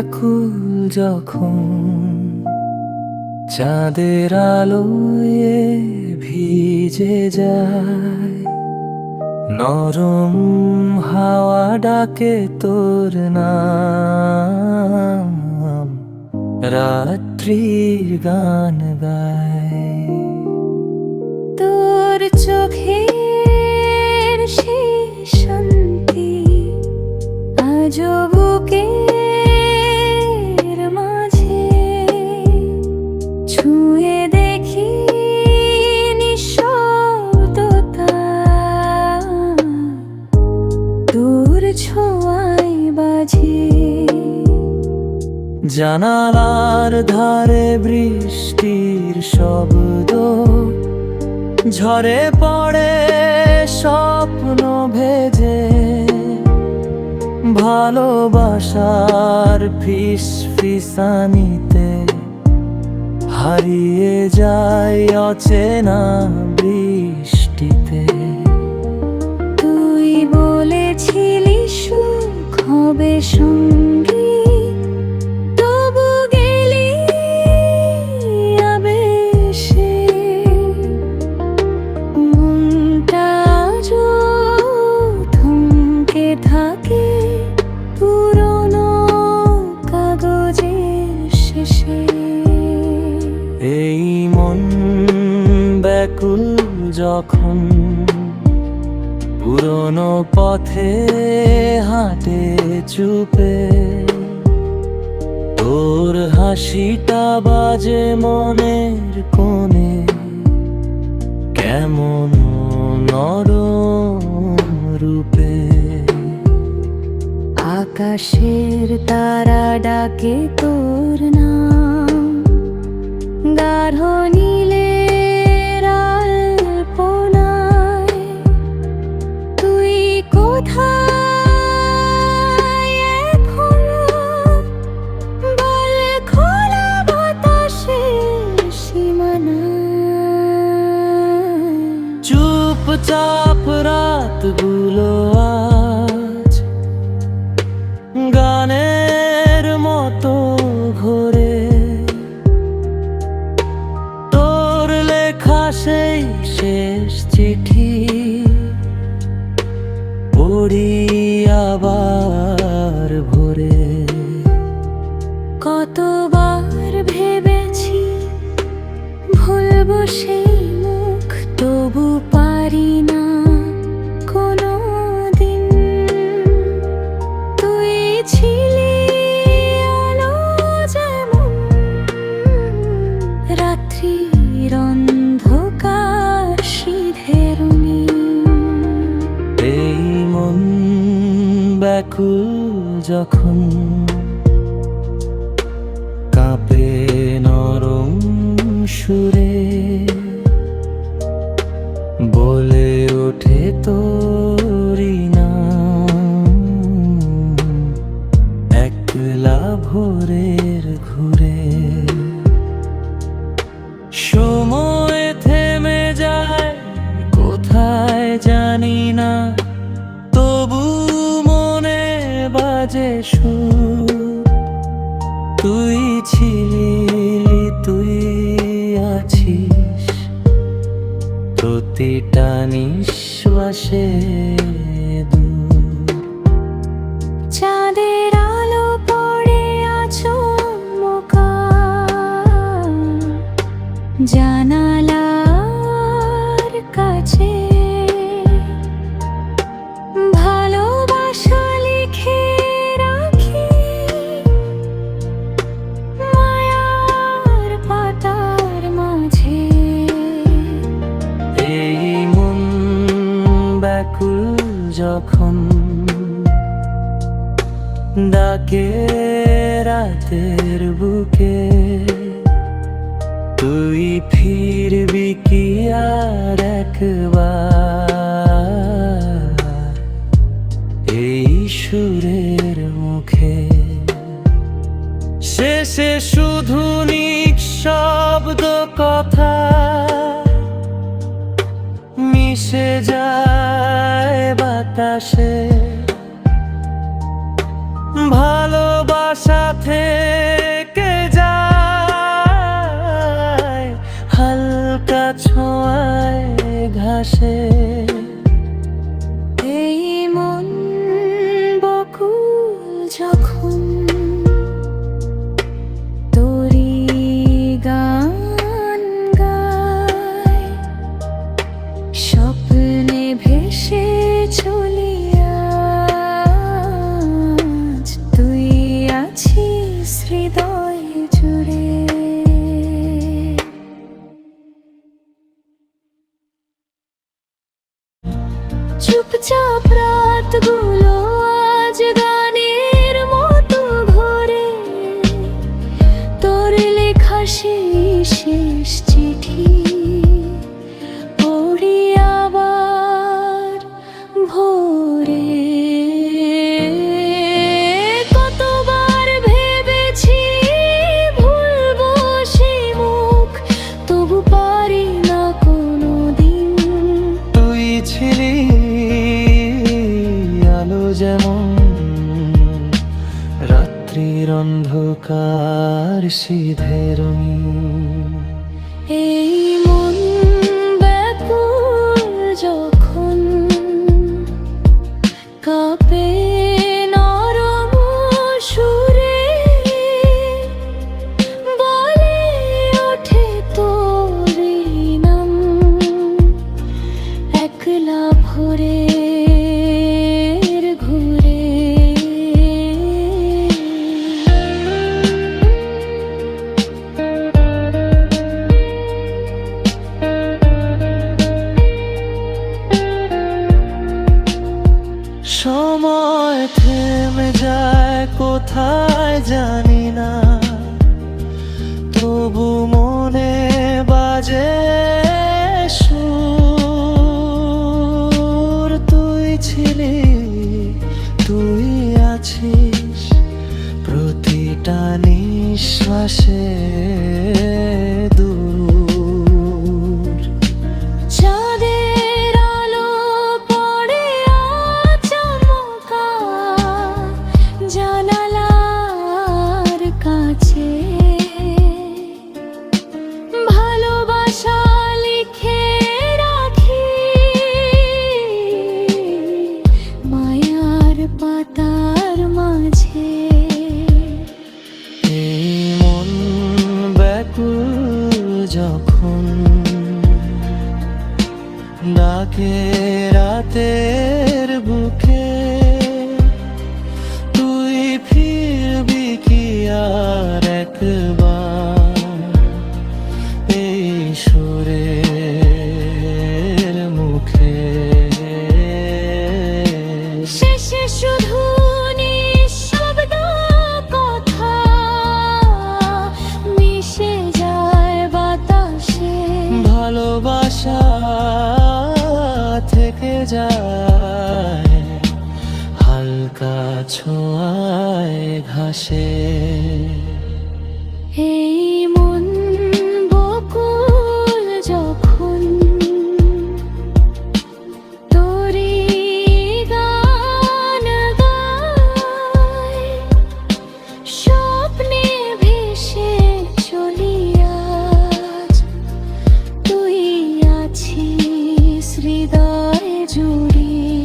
ব্যাকুল যখন চাঁদের আলোয় ভিজে যায়, নরম হাওয়া ডাকে তোর নাম, রাত্রির গান গায়। তোর চোখের সেই শান্তি আজও ছোঁয়ায় বাজে। জানালার ধারে বৃষ্টির শব্দ, ঝরে পড়ে স্বপ্ন ভেজে। ভালোবাসার ফিস ফিসানিতে হারিয়ে যায় অচেনা বৃষ্টিতে হবে সঙ্গী তবু গেলি আবেশে। মনটা থাকে পুরনো কাগজের শেষে। এই মন ব্যাকুল যখন পুরনো পথে হাঁটে চুপে। তোর হাসিটা বাজে মনের কোণে। কেমন নরম রূপে। আকাশের তারা ডাকে তোর নাম। রাতগুলো আজ গানের মতো ঘোরে। তোর লেখা সেই শেষ চিঠি পড়ি আবার ভোরে। কতবার ভেবেছি ভুলবো সেই তুই ছিলি তুই আছিস। প্রতিটা নিঃশ্বাসে দূর। চাঁদের আলো পড়ে আছো জানালার ডাকে রাতের বুকে। তুই ফিরবি কি আর একবার এই সুরের মুখে? শেষে শুধু নিঃশব্দ কথা। মিশে যায় বাতাসে। ছোঁয়ায় ঘাসে। এই মন বকুল যখন তোরি গান গায় স্বপ্নে ভেসে চলে চুপচাপ রাত্রির অন্ধকার সিধে আকাশে ছোঁয়ায় ঘাসে এই মন বকুল যখন তোরি গান গায়, স্বপ্নে ভেসে চলিয়া তুই আছিস হৃদয় জুড়িয়ে